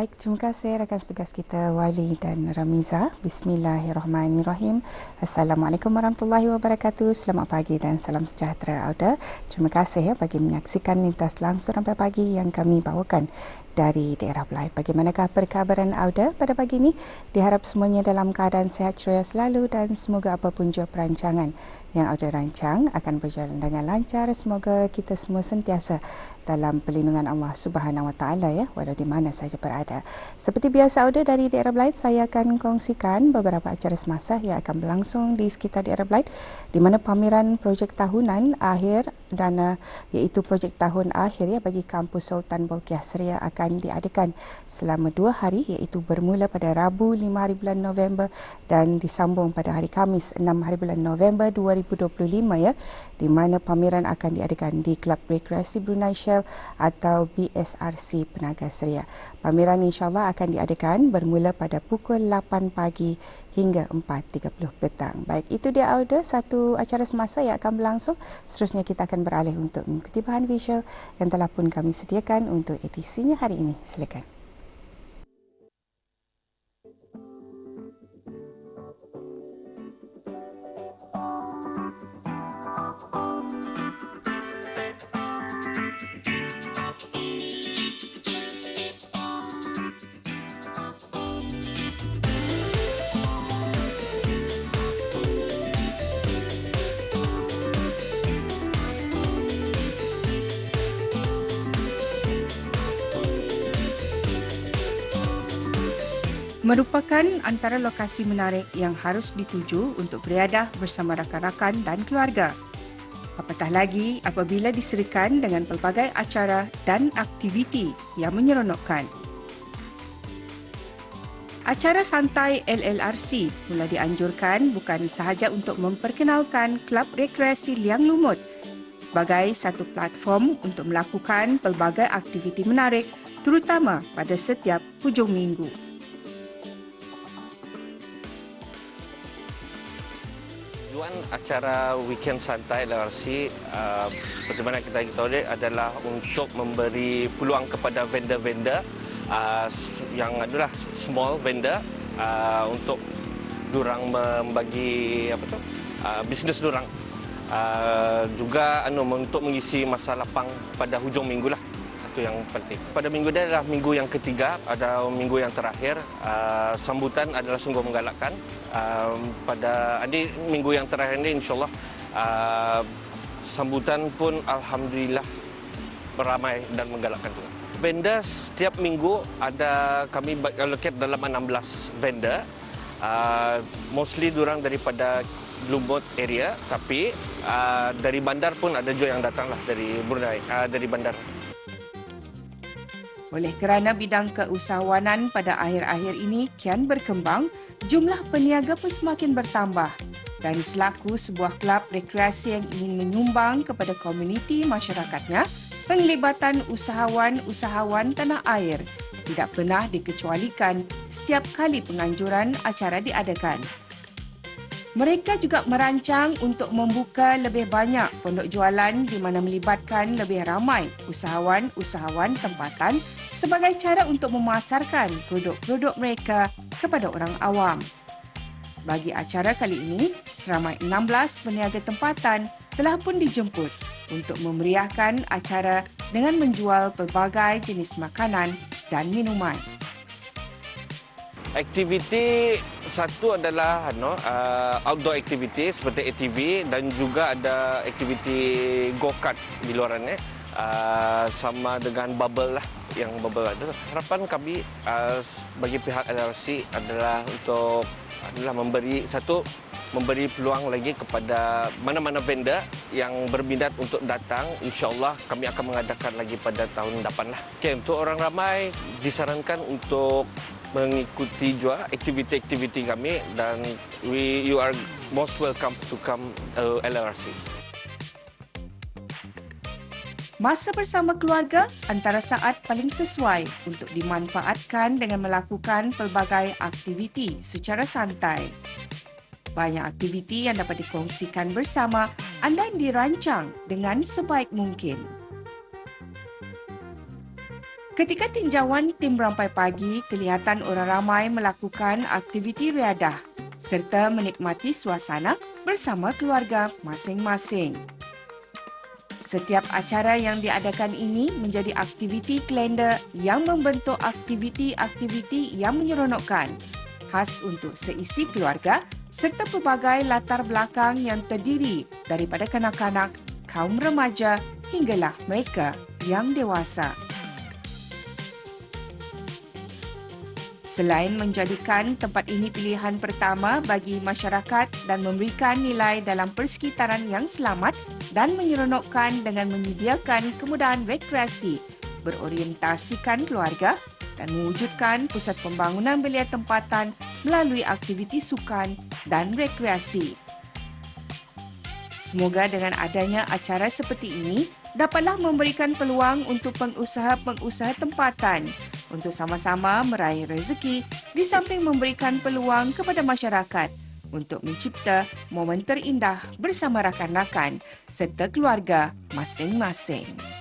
Baik, terima kasih rakan tugas kita Wali dan Ramiza. Bismillahirrahmanirrahim. Assalamualaikum warahmatullahi wabarakatuh. Selamat pagi dan salam sejahtera Auda. Terima kasih ya bagi menyaksikan lintas langsung sampai pagi yang kami bawakan dari daerah Belait. Bagaimanakah perkabaran Auda pada pagi ini? Diharap semuanya dalam keadaan sehat ceria selalu dan semoga apapun jua perancangan yang Auda rancang akan berjalan dengan lancar. Semoga kita semua sentiasa dalam perlindungan Allah Subhanahu Wa Taala ya, walau di mana saja berada ada. Seperti biasa Auda dari daerah Belait, saya akan kongsikan beberapa acara semasa yang akan berlangsung di sekitar daerah Belait di mana pameran projek tahunan akhir dan uh, iaitu projek tahun akhir ya bagi kampus Sultan Bolkiah Seria akan diadakan selama dua hari iaitu bermula pada Rabu 5 hari bulan November dan disambung pada hari Kamis 6 hari bulan November 2025 ya di mana pameran akan diadakan di Kelab Rekreasi Brunei Shell atau BSRC Penaga Seria. Pameran insyaAllah akan diadakan bermula pada pukul 8 pagi hingga 4.30 petang. Baik, itu dia Auda, satu acara semasa yang akan berlangsung. Seterusnya kita akan beralih untuk mengikuti bahan visual yang telah pun kami sediakan untuk edisinya hari ini. Silakan. Merupakan antara lokasi menarik yang harus dituju untuk beriadah bersama rakan-rakan dan keluarga. Apatah lagi apabila diserikan dengan pelbagai acara dan aktiviti yang menyeronokkan. Acara santai LLRC mula dianjurkan bukan sahaja untuk memperkenalkan Kelab Rekreasi Liang Lumut sebagai satu platform untuk melakukan pelbagai aktiviti menarik terutama pada setiap hujung minggu. Tujuan acara Weekend Santai LRC uh, seperti mana kita tahu adalah untuk memberi peluang kepada vendor-vendor uh, yang adalah small vendor uh, untuk durang membagi apa tu uh, bisnes durang. Uh, juga anu untuk mengisi masa lapang pada hujung minggu lah itu yang penting. Pada minggu ini adalah minggu yang ketiga, ada minggu yang terakhir. Uh, sambutan adalah sungguh menggalakkan. Uh, pada ini minggu yang terakhir ini, insyaAllah uh, sambutan pun alhamdulillah beramai dan menggalakkan juga. Vendor setiap minggu ada kami allocate dalam 16 vendor. Uh, mostly durang daripada Lumut area tapi uh, dari bandar pun ada juga yang datang lah dari Brunei uh, dari bandar. Oleh kerana bidang keusahawanan pada akhir-akhir ini kian berkembang, jumlah peniaga pun semakin bertambah. Dan selaku sebuah kelab rekreasi yang ingin menyumbang kepada komuniti masyarakatnya, penglibatan usahawan-usahawan tanah air tidak pernah dikecualikan setiap kali penganjuran acara diadakan. Mereka juga merancang untuk membuka lebih banyak pondok jualan di mana melibatkan lebih ramai usahawan-usahawan tempatan sebagai cara untuk memasarkan produk-produk mereka kepada orang awam. Bagi acara kali ini, seramai 16 peniaga tempatan telah pun dijemput untuk memeriahkan acara dengan menjual pelbagai jenis makanan dan minuman. Aktiviti satu adalah no, uh, outdoor activity seperti ATV dan juga ada aktiviti go-kart di luarannya uh, sama dengan bubble lah yang bubble ada. Harapan kami uh, bagi pihak LRC adalah untuk adalah memberi satu memberi peluang lagi kepada mana-mana vendor yang berminat untuk datang. InsyaAllah kami akan mengadakan lagi pada tahun depan lah. Okay, untuk orang ramai disarankan untuk mengikuti juga aktiviti-aktiviti kami dan we you are most welcome to come uh, LRC. Masa bersama keluarga antara saat paling sesuai untuk dimanfaatkan dengan melakukan pelbagai aktiviti secara santai. Banyak aktiviti yang dapat dikongsikan bersama anda dirancang dengan sebaik mungkin. Ketika tinjauan tim rampai pagi, kelihatan orang ramai melakukan aktiviti riadah serta menikmati suasana bersama keluarga masing-masing. Setiap acara yang diadakan ini menjadi aktiviti kalender yang membentuk aktiviti-aktiviti yang menyeronokkan khas untuk seisi keluarga serta pelbagai latar belakang yang terdiri daripada kanak-kanak, kaum remaja hinggalah mereka yang dewasa. Selain menjadikan tempat ini pilihan pertama bagi masyarakat dan memberikan nilai dalam persekitaran yang selamat dan menyeronokkan dengan menyediakan kemudahan rekreasi, berorientasikan keluarga dan mewujudkan pusat pembangunan belia tempatan melalui aktiviti sukan dan rekreasi. Semoga dengan adanya acara seperti ini dapatlah memberikan peluang untuk pengusaha-pengusaha tempatan untuk sama-sama meraih rezeki di samping memberikan peluang kepada masyarakat untuk mencipta momen terindah bersama rakan-rakan serta keluarga masing-masing.